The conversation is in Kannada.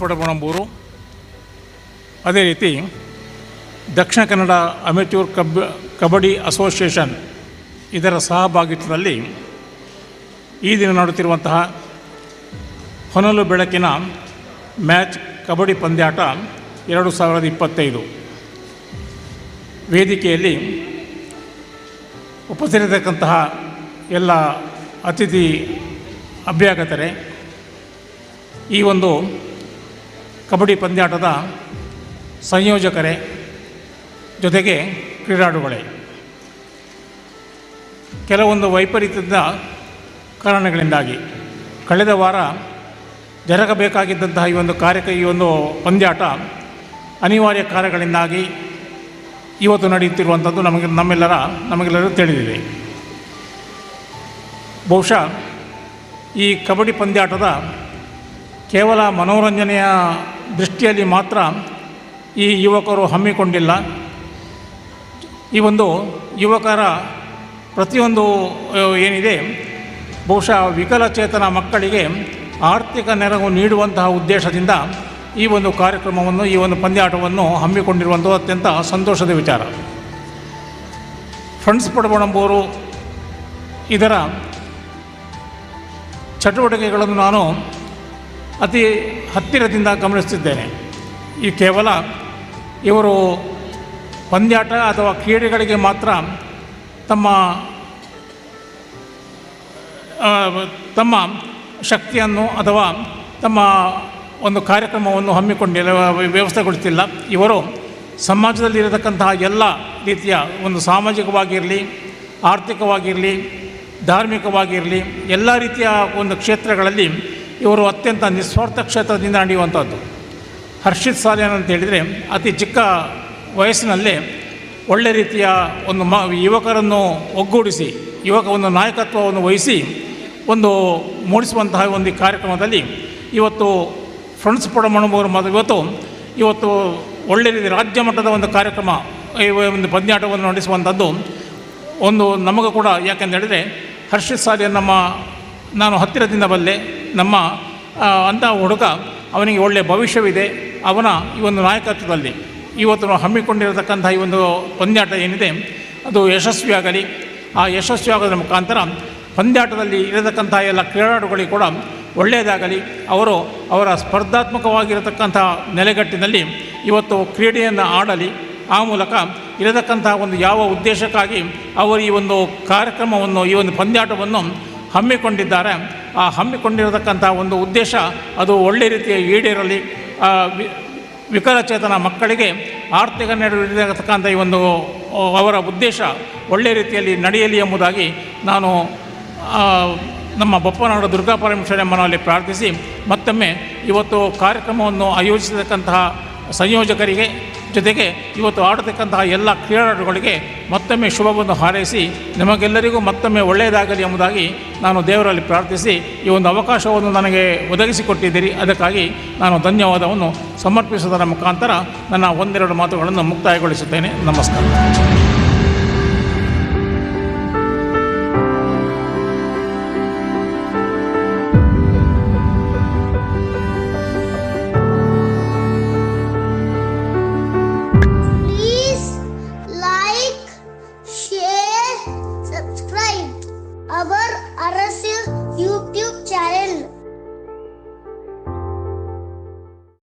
ಪಡಬಣಂಬೂರು ಅದೇ ರೀತಿ ದಕ್ಷಿಣ ಕನ್ನಡ ಅಮೆಚೂರ್ ಕಬ್, ಕಬಡ್ಡಿ ಅಸೋಸಿಯೇಷನ್ ಇದರ ಸಹಭಾಗಿತ್ವದಲ್ಲಿ ಈ ದಿನ ನಡೆಯುತ್ತಿರುವಂತಹ ಹೊನಲು ಬೆಳಕಿನ ಮ್ಯಾಚ್ ಕಬಡ್ಡಿ ಪಂದ್ಯಾಟ ಎರಡು ಸಾವಿರದ ಇಪ್ಪತ್ತೈದು. ವೇದಿಕೆಯಲ್ಲಿ ಉಪಸರಿತಕ್ಕಂತಹ ಎಲ್ಲ ಅತಿಥಿ ಅಭ್ಯಾಗತರೆ, ಈ ಒಂದು ಕಬಡ್ಡಿ ಪಂದ್ಯಾಟದ ಸಂಯೋಜಕರೇ ಜೊತೆಗೆ ಕ್ರೀಡಾಡುಗಳೇ ಕೆಲವೊಂದು ವೈಪರೀತ್ಯದ ಕಾರಣಗಳಿಂದಾಗಿ ಕಳೆದ ವಾರ ಜರಗಬೇಕಾಗಿದ್ದಂತಹ ಈ ಒಂದು ಕಾರ್ಯಕ್ಕೆ ಈ ಒಂದು ಪಂದ್ಯಾಟ ಅನಿವಾರ್ಯ ಕಾರ್ಯಗಳಿಂದಾಗಿ ಇವತ್ತು ನಡೆಯುತ್ತಿರುವಂಥದ್ದು ನಮಗೆ ನಮ್ಮೆಲ್ಲರ ನಮಗೆಲ್ಲರೂ ತಿಳಿದಿದೆ. ಬಹುಶಃ ಈ ಕಬಡ್ಡಿ ಪಂದ್ಯಾಟದ ಕೇವಲ ಮನೋರಂಜನೆಯ ದೃಷ್ಟಿಯಲ್ಲಿ ಮಾತ್ರ ಈ ಯುವಕರು ಹಮ್ಮಿಕೊಂಡಿಲ್ಲ. ಈ ಒಂದು ಯುವಕರ ಪ್ರತಿಯೊಂದು ಏನಿದೆ, ಬಹುಶಃ ವಿಕಲಚೇತನ ಮಕ್ಕಳಿಗೆ ಆರ್ಥಿಕ ನೆರವು ನೀಡುವಂತಹ ಉದ್ದೇಶದಿಂದ ಈ ಒಂದು ಕಾರ್ಯಕ್ರಮವನ್ನು, ಈ ಒಂದು ಪಂದ್ಯಾಟವನ್ನು ಹಮ್ಮಿಕೊಂಡಿರುವಂಥ ಅತ್ಯಂತ ಸಂತೋಷದ ವಿಚಾರ. ಫ್ರೆಂಡ್ಸ್ ಪಡಬಣಂಬೂರು, ಇದರ ಚಟುವಟಿಕೆಗಳನ್ನು ನಾನು ಅತಿ ಹತ್ತಿರದಿಂದ ಗಮನಿಸುತ್ತಿದ್ದೇನೆ. ಈ ಕೇವಲ ಇವರು ಪಂದ್ಯಾಟ ಅಥವಾ ಕ್ರೀಡೆಗಳಿಗೆ ಮಾತ್ರ ತಮ್ಮ ತಮ್ಮ ಶಕ್ತಿಯನ್ನು ಅಥವಾ ತಮ್ಮ ಒಂದು ಕಾರ್ಯಕ್ರಮವನ್ನು ಹಮ್ಮಿಕೊಂಡಿಲ್ಲ ವ್ಯವಸ್ಥೆಗೊಳಿಸಿಲ್ಲ ಇವರು ಸಮಾಜದಲ್ಲಿರತಕ್ಕಂತಹ ಎಲ್ಲ ರೀತಿಯ ಒಂದು ಸಾಮಾಜಿಕವಾಗಿರಲಿ, ಆರ್ಥಿಕವಾಗಿರಲಿ, ಧಾರ್ಮಿಕವಾಗಿರಲಿ, ಎಲ್ಲ ರೀತಿಯ ಒಂದು ಕ್ಷೇತ್ರಗಳಲ್ಲಿ ಇವರು ಅತ್ಯಂತ ನಿಸ್ವಾರ್ಥ ಕ್ಷೇತ್ರದಿಂದ ನಡೆಯುವಂಥದ್ದು. ಹರ್ಷಿತ್ ಸಾಲಿಯನ್ ಅಂತ ಹೇಳಿದರೆ ಅತಿ ಚಿಕ್ಕ ವಯಸ್ಸಿನಲ್ಲೇ ಒಳ್ಳೆ ರೀತಿಯ ಒಂದು ಮ, ಯುವಕರನ್ನು ಒಗ್ಗೂಡಿಸಿ, ಯುವಕ ಒಂದು ನಾಯಕತ್ವವನ್ನು ವಹಿಸಿ, ಒಂದು ಮೂಡಿಸುವಂತಹ ಒಂದು ಕಾರ್ಯಕ್ರಮದಲ್ಲಿ ಇವತ್ತು ಫ್ರೆಂಡ್ಸ್ ಪೊಡಮಣಬೂರು ಮತ್ತು ಇವತ್ತು ಇವತ್ತು ಒಳ್ಳೆ ರೀತಿ ರಾಜ್ಯ ಮಟ್ಟದ ಒಂದು ಕಾರ್ಯಕ್ರಮ ಒಂದು ಪಂದ್ಯಾಟವನ್ನು ನಡೆಸುವಂಥದ್ದು ಒಂದು ನಮಗೂ ಕೂಡ, ಯಾಕೆಂತ ಹೇಳಿದರೆ ಹರ್ಷಿತ್ ಸಾಲಿಯನ್ ನಮ್ಮ, ನಾನು ಹತ್ತಿರದಿಂದ ಬಲ್ಲೆ ನಮ್ಮ ಅಂಥ ಹುಡುಗ ಅವನಿಗೆ ಒಳ್ಳೆಯ ಭವಿಷ್ಯವಿದೆ. ಅವನ ಈ ಒಂದು ನಾಯಕತ್ವದಲ್ಲಿ ಇವತ್ತು ನಾವು ಹಮ್ಮಿಕೊಂಡಿರತಕ್ಕಂಥ ಈ ಒಂದು ಪಂದ್ಯಾಟ ಏನಿದೆ, ಅದು ಯಶಸ್ವಿಯಾಗಲಿ. ಆ ಯಶಸ್ವಿಯಾಗೋದ್ರ ಮುಖಾಂತರ ಪಂದ್ಯಾಟದಲ್ಲಿ ಇರತಕ್ಕಂಥ ಎಲ್ಲ ಕ್ರೀಡಾಡುಗಳಿಗೆ ಕೂಡ ಒಳ್ಳೆಯದಾಗಲಿ. ಅವರು ಅವರ ಸ್ಪರ್ಧಾತ್ಮಕವಾಗಿರತಕ್ಕಂಥ ನೆಲೆಗಟ್ಟಿನಲ್ಲಿ ಇವತ್ತು ಕ್ರೀಡೆಯನ್ನು ಆಡಲಿ. ಆ ಮೂಲಕ ಇರತಕ್ಕಂಥ ಒಂದು ಯಾವ ಉದ್ದೇಶಕ್ಕಾಗಿ ಅವರು ಈ ಒಂದು ಕಾರ್ಯಕ್ರಮವನ್ನು, ಈ ಒಂದು ಪಂದ್ಯಾಟವನ್ನು ಹಮ್ಮಿಕೊಂಡಿದ್ದಾರೆ. ಆ ಹಮ್ಮಿಕೊಂಡಿರತಕ್ಕಂಥ ಒಂದು ಉದ್ದೇಶ ಅದು ಒಳ್ಳೆ ರೀತಿಯ ಈಡೇರಲಿ ವಿಕಲಚೇತನ ಮಕ್ಕಳಿಗೆ ಆರ್ಥಿಕ ನೆರವು ನೀಡತಕ್ಕಂಥ ಈ ಒಂದು ಅವರ ಉದ್ದೇಶ ಒಳ್ಳೆ ರೀತಿಯಲ್ಲಿ ನಡೆಯಲಿ ಎಂಬುದಾಗಿ ನಾನು ನಮ್ಮ ಬಪ್ಪನಾಡು ದುರ್ಗಾ ಪರಮೇಶ್ವರಮ್ಮನಲ್ಲಿ ಪ್ರಾರ್ಥಿಸಿ ಮತ್ತೊಮ್ಮೆ ಇವತ್ತು ಕಾರ್ಯಕ್ರಮವನ್ನು ಆಯೋಜಿಸತಕ್ಕಂತಹ ಸಂಯೋಜಕರಿಗೆ ಜೊತೆಗೆ ಇವತ್ತು ಆಡತಕ್ಕಂತಹ ಎಲ್ಲ ಕ್ರೀಡಾಳುಗಳಿಗೆ ಮತ್ತೊಮ್ಮೆ ಶುಭವನ್ನು ಹಾರೈಸಿ ನಿಮಗೆಲ್ಲರಿಗೂ ಮತ್ತೊಮ್ಮೆ ಒಳ್ಳೆಯದಾಗಲಿ ಎಂಬುದಾಗಿ ನಾನು ದೇವರಲ್ಲಿ ಪ್ರಾರ್ಥಿಸಿ ಈ ಒಂದು ಅವಕಾಶವನ್ನು ನನಗೆ ಒದಗಿಸಿಕೊಟ್ಟಿದ್ದೀರಿ. ಅದಕ್ಕಾಗಿ ನಾನು ಧನ್ಯವಾದವನ್ನು ಸಮರ್ಪಿಸುವುದರ ಮುಖಾಂತರ ನನ್ನ ಒಂದೆರಡು ಮಾತುಗಳನ್ನು ಮುಕ್ತಾಯಗೊಳಿಸುತ್ತೇನೆ. ನಮಸ್ಕಾರ.